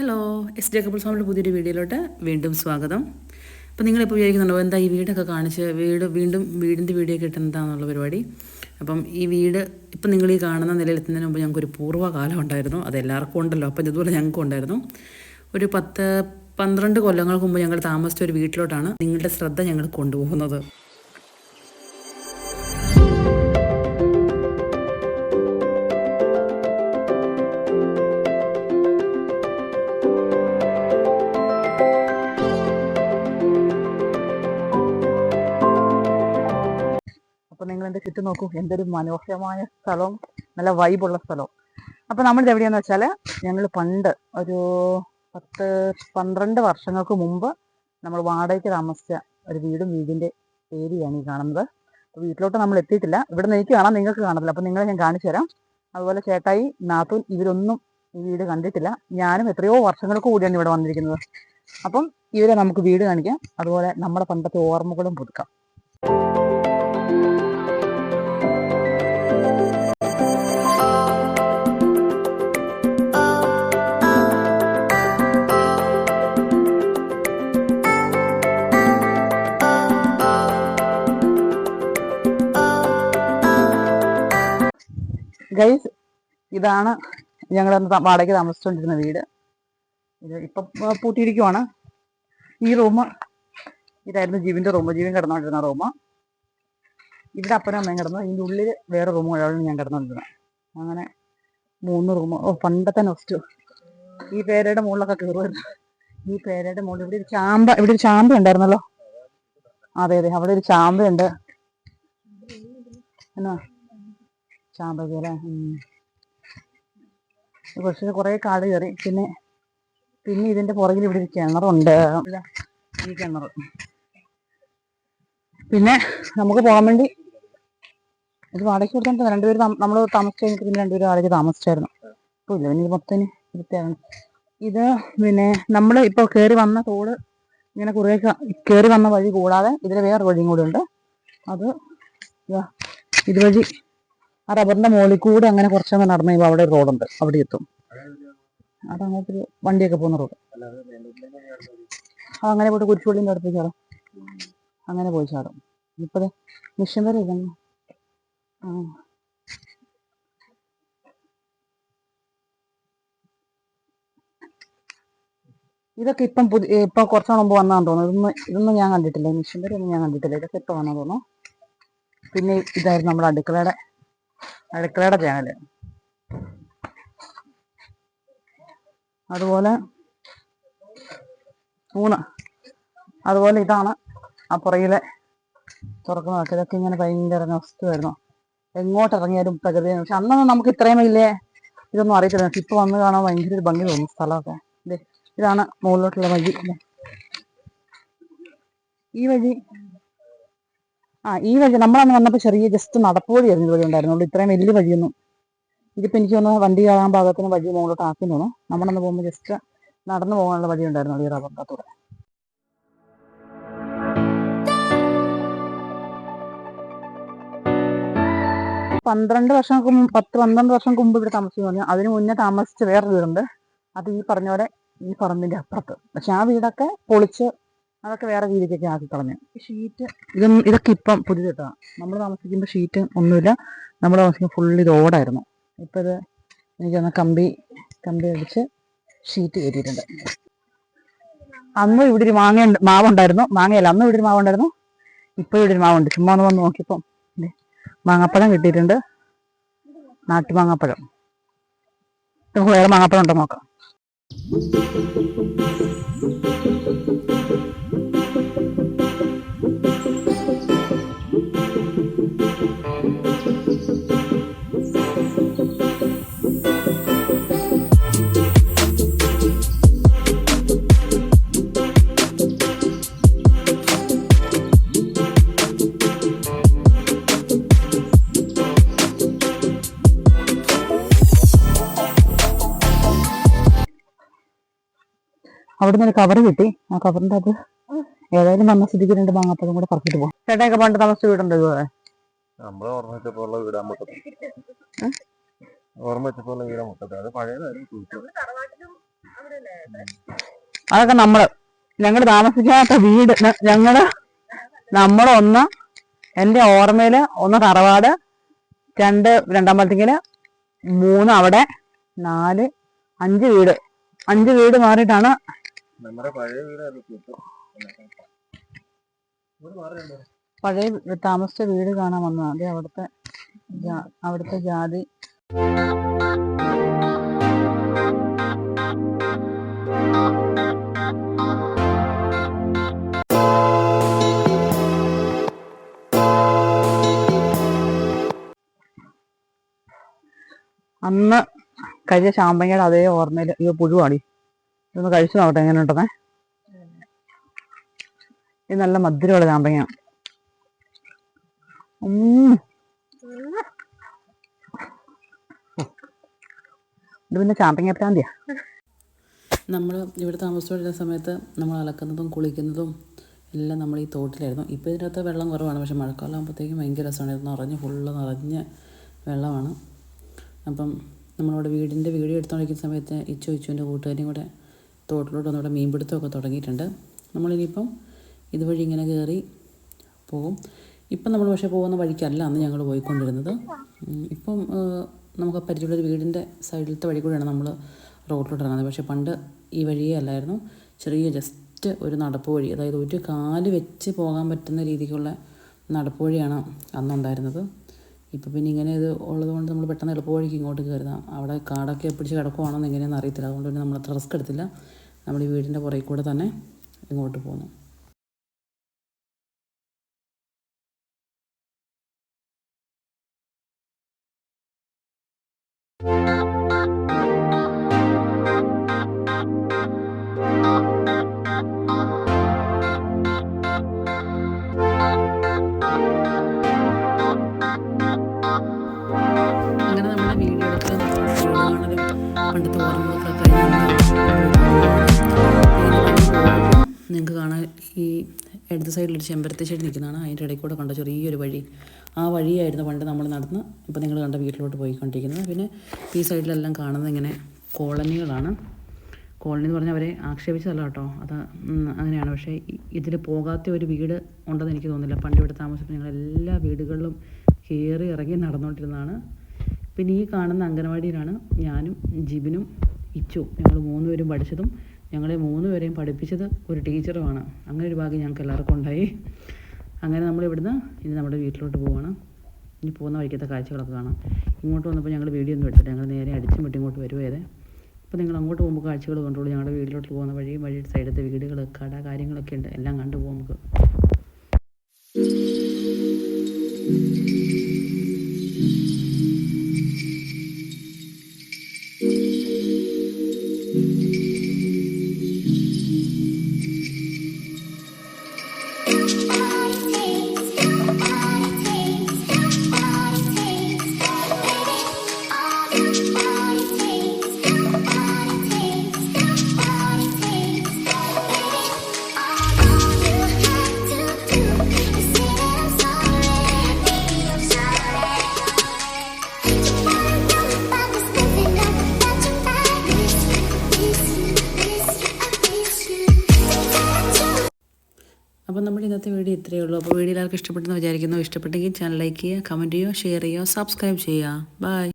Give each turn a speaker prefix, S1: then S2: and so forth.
S1: Hello S J couple സ്വാമിയുടെ പുതിയൊരു വീഡിയോയിലോട്ട് വീണ്ടും സ്വാഗതം. അപ്പോൾ നിങ്ങളിപ്പോൾ വിചാരിക്കുന്നുണ്ടോ എന്താ ഈ വീടൊക്കെ കാണിച്ച് വീട് വീണ്ടും വീടിന്റെ വീഡിയോ കിട്ടുന്നതാണെന്നുള്ള പരിപാടി? അപ്പം ഈ വീട് ഇപ്പം നിങ്ങൾ ഈ കാണുന്ന നിലയിലെത്തുന്നതിന് മുമ്പ് ഞങ്ങൾക്കൊരു പൂർവകാലം ഉണ്ടായിരുന്നു. അത് എല്ലാവർക്കും ഉണ്ടല്ലോ. അപ്പം ഇതുപോലെ ഞങ്ങൾക്കും ഉണ്ടായിരുന്നു. ഒരു പത്ത് പന്ത്രണ്ട് കൊല്ലങ്ങൾക്ക് മുമ്പ് ഞങ്ങൾ താമസിച്ച ഒരു വീട്ടിലോട്ടാണ് നിങ്ങളുടെ ശ്രദ്ധ ഞങ്ങൾ കൊണ്ടുപോകുന്നത്.
S2: നിങ്ങൾ ചുറ്റും നോക്കൂ. എന്തൊരു മനോഹരമായ സ്ഥലവും നല്ല വൈബുള്ള സ്ഥലവും. അപ്പൊ നമ്മൾ എവിടെയാന്ന് വെച്ചാൽ ഞങ്ങൾ പണ്ട് ഒരു പത്ത് പന്ത്രണ്ട് വർഷങ്ങൾക്ക് മുമ്പ് നമ്മൾ വാടകയ്ക്ക് താമസിച്ച ഒരു വീടും വീടിന്റെ ഏരിയയാണ് ഈ കാണുന്നത്. അപ്പോൾ വീട്ടിലോട്ട് നമ്മൾ എത്തിയിട്ടില്ല. ഇവിടെ നിന്ന് എനിക്ക് കാണാം നിങ്ങൾക്ക് കാണത്തില്ല. അപ്പൊ നിങ്ങളെ ഞാൻ കാണിച്ചു തരാം. അതുപോലെ ചേട്ടായി നാത്തൂൻ ഇവരൊന്നും ഈ വീട് കണ്ടിട്ടില്ല. ഞാനും എത്രയോ വർഷങ്ങൾക്ക് കൂടിയാണ് ഇവിടെ വന്നിരിക്കുന്നത്. അപ്പം ഇവരെ നമുക്ക് വീട് കാണിക്കാം. അതുപോലെ നമ്മുടെ പണ്ടത്തെ ഓർമ്മകളും പുതുക്കാം. ഗൈസ് ഇതാണ് ഞങ്ങൾ വാടകയ്ക്ക് താമസിച്ചുകൊണ്ടിരുന്ന വീട്. ഇത് ഇപ്പം പൂട്ടിയിരിക്കുവാണ്. ഈ റൂം ഇതായിരുന്നു ജീവിന്റെ റൂം. ജീവൻ കിടന്നുകൊണ്ടിരുന്ന റൂം. ഇവിടെ അപ്പനും അമ്മയും കിടന്നു. ഇതിന്റെ ഉള്ളിൽ വേറെ റൂമുകളാണ് ഞാൻ കിടന്നുകൊണ്ടിരുന്നത് അങ്ങനെ മൂന്ന് റൂം. ഓ പണ്ടത്തെ നൊസ്റ്റു ഈ പേരയുടെ മുകളിലൊക്കെ കയറുമായിരുന്നു ഈ പേരയുടെ മുകളിൽ ഇവിടെ ഒരു ചാമ്പ ഇവിടെ ഒരു ചാമ്പ ഉണ്ടായിരുന്നല്ലോ. അതെ അതെ അവിടെ ഒരു ചാമ്പയുണ്ട്. എന്നാ? ചാമ്പക അല്ലേ? ഉം. കുറേ കാട് കയറി. പിന്നെ പിന്നെ ഇതിന്റെ പുറകിൽ ഇവിടെ ഒരു കിണറുണ്ട്. ഈ കിണർ പിന്നെ നമുക്ക് പോകാൻ വേണ്ടി ഇത് വാടകയ്ക്ക് കൊടുത്തോണ്ട് രണ്ടുപേരും നമ്മൾ താമസിച്ച് കഴിഞ്ഞിട്ട് പിന്നെ രണ്ടുപേരും വാടകയ്ക്ക് താമസിച്ചായിരുന്നു. ഇപ്പോൾ ഇല്ല. പിന്നെ ഇത് മൊത്തം വൃത്തിയാണ് ഇത് പിന്നെ നമ്മൾ ഇപ്പോൾ കയറി വന്ന തോട് ഇങ്ങനെ കുറേ കയറി വന്ന വഴി കൂടാതെ ഇതിൽ വേറെ വഴിയും കൂടെ ഉണ്ട്. അത് ഇതാ, ഇതുവഴി ആ റബ്ബറിന്റെ മുകളിൽ കൂടെ അങ്ങനെ കുറച്ചങ്ങ് നടന്നു കഴിയുമ്പോൾ അവിടെ ഒരു റോഡുണ്ട്. അവിടെ എത്തും. അത് അങ്ങോട്ട് വണ്ടിയൊക്കെ പോകുന്ന റോഡ്. ആ അങ്ങനെ പോയിട്ട് കുരിശുപള്ളിന്റെ അടുത്ത് ചാടും. അങ്ങനെ പോയി ചാടും. ഇപ്പത് മിഷൻ വരെ ഇതാണ് ഇതൊക്കെ ഇപ്പം പുതിയ ഇപ്പൊ കുറച്ചു മുമ്പ് വന്നാന്ന് തോന്നുന്നു. ഇതൊന്നും ഇതൊന്നും ഞാൻ കണ്ടിട്ടില്ല. മിഷൻ വരെ ഒന്നും ഞാൻ കണ്ടിട്ടില്ല. ഇതൊക്കെ ഇപ്പൊ വന്നാന്ന് തോന്നുന്നു. പിന്നെ ഇതായിരുന്നു നമ്മുടെ അടുക്കളയുടെ അടുക്കളയുടെ ചാനൽ അതുപോലെ ഊണ്. അതുപോലെ ഇതാണ് ആ പുറകിലെ തുറക്കുന്നതൊക്കെ. ഇതൊക്കെ ഇങ്ങനെ ഭയങ്കര വസ്തുവായിരുന്നു എങ്ങോട്ട് ഇറങ്ങിയാലും പ്രകൃതി പക്ഷെ അന്നൊന്നും നമുക്ക് ഇത്രയും വലിയ ഇതൊന്നും അറിയത്തില്ല. ഇപ്പൊ വന്ന് കാണാൻ ഭയങ്കര ഒരു ഭംഗി തോന്നുന്നു സ്ഥലമൊക്കെ. ഇതാണ് മുകളിലോട്ടുള്ള വഴി. ഈ വഴി ആ ഈ വഴി നമ്മളന്ന് വന്നപ്പോൾ ചെറിയ ജസ്റ്റ് നടപ്പുവഴിയായിരുന്നു ഇതുവഴി ഉണ്ടായിരുന്നുള്ളൂ ഇത്രയും വലിയ വഴിയൊന്നും. ഇതിപ്പോ എനിക്ക് തോന്നുന്നു വണ്ടി കയറാൻ ഭാഗത്തിന് വഴി മുകളിലോട്ട് ആക്കി തോന്നുന്നു. നമ്മളന്ന് പോകുമ്പോൾ ജസ്റ്റ് നടന്നു പോകാനുള്ള വഴി ഉണ്ടായിരുന്നുള്ളൂ ഈ റബ്ബർ കാത്തൂടെ പന്ത്രണ്ട് വർഷം പത്ത് പന്ത്രണ്ട് വർഷം മുമ്പ് ഇവിടെ താമസിച്ചു പറഞ്ഞു അതിന് മുന്നേ താമസിച്ച വേറെ വീടുണ്ട്. അത് ഈ പറഞ്ഞ പോലെ ഈ പറമ്പിന്റെ അപ്പുറത്ത്. പക്ഷെ ആ വീടൊക്കെ പൊളിച്ച് അതൊക്കെ വേറെ രീതിക്കൊക്കെ ആക്കി കളഞ്ഞു. ഷീറ്റ് ഇതും ഇതൊക്കെ ഇപ്പം പുതിയതാണ് നമ്മൾ താമസിക്കുമ്പോൾ ഷീറ്റ് ഒന്നുമില്ല. നമ്മൾ താമസിക്കുമ്പോൾ ഫുള്ള് ഇത് ഓടായിരുന്നു. ഇപ്പം ഇത് എനിക്ക് തന്നെ കമ്പി കമ്പി അടിച്ച് ഷീറ്റ് കയറ്റിയിട്ടുണ്ട്. അന്നും ഇവിടെ ഒരു മാങ്ങ മാവുണ്ടായിരുന്നു. മാങ്ങയല്ല അന്നും ഇവിടെ ഒരു മാവുണ്ടായിരുന്നു. ഇപ്പം ഇവിടെ ഒരു മാവുണ്ട്. ചുമ്മാ ഒന്ന് വന്ന് നോക്കിയപ്പം മാങ്ങാപ്പഴം കിട്ടിയിട്ടുണ്ട്. നാട്ടുമാങ്ങാപ്പഴം നമുക്ക് വേറെ മാങ്ങാപ്പഴം ഉണ്ടോ നോക്കാം. അവിടുന്ന് ഒരു കവർ കിട്ടി. ആ കവറിന്റെ അത് ഏതായാലും വന്ന സ്ഥിതിക്ക് രണ്ട് മാങ്ങാപ്പഴം കൂടെ പറക്കിട്ട് പോകും ചേട്ടാ പണ്ട് താമസിച്ച വീടുണ്ടോ ഇതുപോലെ?
S3: നമ്മളെ ഓർമ്മ വീടാൻ മുട്ടത്ത് ഓർമ്മ വെച്ചപ്പോൾ ഉള്ള വീടാൻ മുട്ടത്ത് അത് പഴയതായിരുന്നു ചോദിച്ചത്
S2: അതൊക്കെ നമ്മൾ ഞങ്ങൾ താമസിക്കാത്ത വീട്. ഞങ്ങൾ ഞങ്ങൾ നമ്മളൊന്ന് എന്റെ ഓർമ്മയിൽ ഒന്ന് തറവാട് രണ്ട് രണ്ടാമ്പലത്തിങ്കിൽ മൂന്ന് അവിടെ നാല് അഞ്ച് വീട്. അഞ്ച് വീട് മാറിയിട്ടാണ്
S3: നമ്മുടെ പഴയ സൂപ്പർ
S2: പഴയ താമസിച്ച വീട് കാണാൻ വന്നത്. അതെ അവിടുത്തെ അവിടുത്തെ ജാതി. അന്ന് കഴിച്ച ചാമ്പങ്ങയുടെ അതേ ഓർമ്മയിൽ അയ്യോ പുഴുവാടി ഇതൊന്ന് കഴിച്ചു നോക്കട്ടെ എങ്ങനെ ഉണ്ടെന്നേ ഇത് നല്ല മധുരമുള്ള ചാമ്പങ്ങ. ഇത് പിന്നെ ചാമ്പങ്ങ പ്രാന്തിയാ.
S1: നമ്മൾ ഇവിടെ താമസിച്ചുകൊണ്ടിരുന്ന സമയത്ത് നമ്മൾ അലക്കുന്നതും കുളിക്കുന്നതും എല്ലാം നമ്മൾ ഈ തോട്ടിലായിരുന്നു. ഇപ്പോൾ ഇതിനകത്ത് വെള്ളം കുറവാണ് പക്ഷേ മഴക്കാലം ആകുമ്പോഴത്തേക്കും ഭയങ്കര രസമാണ്. ഇത് നിറഞ്ഞ് ഫുള്ള് നിറഞ്ഞ വെള്ളമാണ്. അപ്പം നമ്മളിവിടെ വീടിന്റെ വീഡിയോ എടുത്തുകൊണ്ടിരിക്കുന്ന സമയത്ത് ഇച്ചു ഇച്ചുവിന്റെ കൂട്ടുകാരിയും കൂടെ തോട്ടിലോട്ട് വന്നിവിടെ മീൻപിടുത്തമൊക്കെ തുടങ്ങിയിട്ടുണ്ട്. നമ്മളിനിയിപ്പം ഇതുവഴി ഇങ്ങനെ കയറി പോകും. ഇപ്പം നമ്മൾ പക്ഷേ പോകുന്ന വഴിക്കല്ല അന്ന് ഞങ്ങൾ പോയിക്കൊണ്ടിരുന്നത്. ഇപ്പം നമുക്ക് പരിചയമുള്ളൊരു വീടിന്റെ സൈഡിലത്തെ വഴി കൂടെയാണ് നമ്മൾ റോഡിലോട്ട് ഇറങ്ങുന്നത്. പക്ഷേ പണ്ട് ഈ വഴിയേ അല്ലായിരുന്നു. ചെറിയ ജസ്റ്റ് ഒരു നടപ്പ് വഴി അതായത് ഒരു കാൽ വെച്ച് പോകാൻ പറ്റുന്ന രീതിക്കുള്ള നടപ്പ് വഴിയാണ് അന്നുണ്ടായിരുന്നത്. ഇപ്പോൾ പിന്നെ ഇങ്ങനെ ഇത് ഉള്ളത് കൊണ്ട് നമ്മൾ പെട്ടെന്ന് എളുപ്പ വഴിക്ക് ഇങ്ങോട്ട് കയറുന്ന അവിടെ കാടൊക്കെ പിടിച്ച് കിടക്കുവാണെന്ന് എങ്ങനെയാണെന്ന് അറിയത്തില്ല. അതുകൊണ്ട് പിന്നെ നമ്മൾ അത്ര റിസ്ക് എടുത്തില്ല. നമ്മൾ ഈ വീടിന്റെ പുറകിൽ കൂടെ തന്നെ ഇങ്ങോട്ട് പോന്നു നിങ്ങൾക്ക് കാണാൻ ഈ ഇടത് സൈഡിലൊരു ചെമ്പരത്തി ചെടി നിൽക്കുന്നതാണ്. അതിന്റെ ഇടയിൽ കൂടെ കണ്ട ചെറിയൊരു വഴി. ആ വഴിയായിരുന്നു പണ്ട് നമ്മൾ നടന്ന് ഇപ്പോൾ നിങ്ങൾ കണ്ട വീട്ടിലോട്ട് പോയിക്കൊണ്ടിരിക്കുന്നത്. പിന്നെ ഈ സൈഡിലെല്ലാം കാണുന്നത് ഇങ്ങനെ കോളനികളാണ്. കോളനി എന്ന് പറഞ്ഞാൽ അവരെ ആക്ഷേപിച്ചതല്ല കേട്ടോ. അത് അങ്ങനെയാണ്. പക്ഷേ ഇതിൽ പോകാത്ത ഒരു വീട് ഉണ്ടെന്ന് എനിക്ക് തോന്നുന്നില്ല. പണ്ട് ഇവിടെ താമസിച്ചപ്പോൾ ഞങ്ങൾ എല്ലാ വീടുകളിലും കയറി ഇറങ്ങി നടന്നുകൊണ്ടിരുന്നതാണ്. പിന്നെ ഈ കാണുന്ന അംഗനവാടിയിലാണ് ഞാനും ജിബിനും ഇച്ചു ഞങ്ങൾ മൂന്നുപേരും പഠിച്ചതും ഞങ്ങളെ മൂന്ന് പേരെയും പഠിപ്പിച്ചത് ഒരു ടീച്ചറുമാണ്. അങ്ങനെ ഒരു ഭാഗ്യം ഞങ്ങൾക്ക് എല്ലാവർക്കും ഉണ്ടായി. അങ്ങനെ നമ്മൾ ഇവിടുന്ന് ഇനി നമ്മുടെ വീട്ടിലോട്ട് പോവാണ്. ഇനി പോകുന്ന വഴിക്കത്തെ കാഴ്ചകളൊക്കെ കാണാം. ഇങ്ങോട്ട് വന്നപ്പോൾ ഞങ്ങൾ വീഡിയോ ഒന്നും എടുത്തില്ല. ഞങ്ങൾ നേരെ അടിച്ചും വിട്ട് ഇങ്ങോട്ട് വരുവേ അപ്പോൾ നിങ്ങൾ അങ്ങോട്ട് പോകുമ്പോൾ കാഴ്ചകൾ കണ്ടോളൂ. ഞങ്ങളുടെ വീട്ടിലോട്ട് പോകുന്ന വഴി വഴിയുടെ സൈഡത്തെ വീടുകൾ കട കാര്യങ്ങളൊക്കെ ഉണ്ട്. എല്ലാം കണ്ടു പോകും നമുക്ക്. വീഡിയോ ഇത്രയേ ഉള്ളൂ. അപ്പോൾ വീഡിയോ എല്ലാവർക്കും ഇഷ്ടപ്പെട്ടെന്ന് വിചാരിക്കുന്നു. ഇഷ്ടപ്പെട്ടെങ്കിൽ ചാനൽ ലൈക്ക് ചെയ്യുക കമന്റ് ചെയ്യുക ഷെയർ ചെയ്യുക സബ്സ്ക്രൈബ് ചെയ്യുക. ബൈ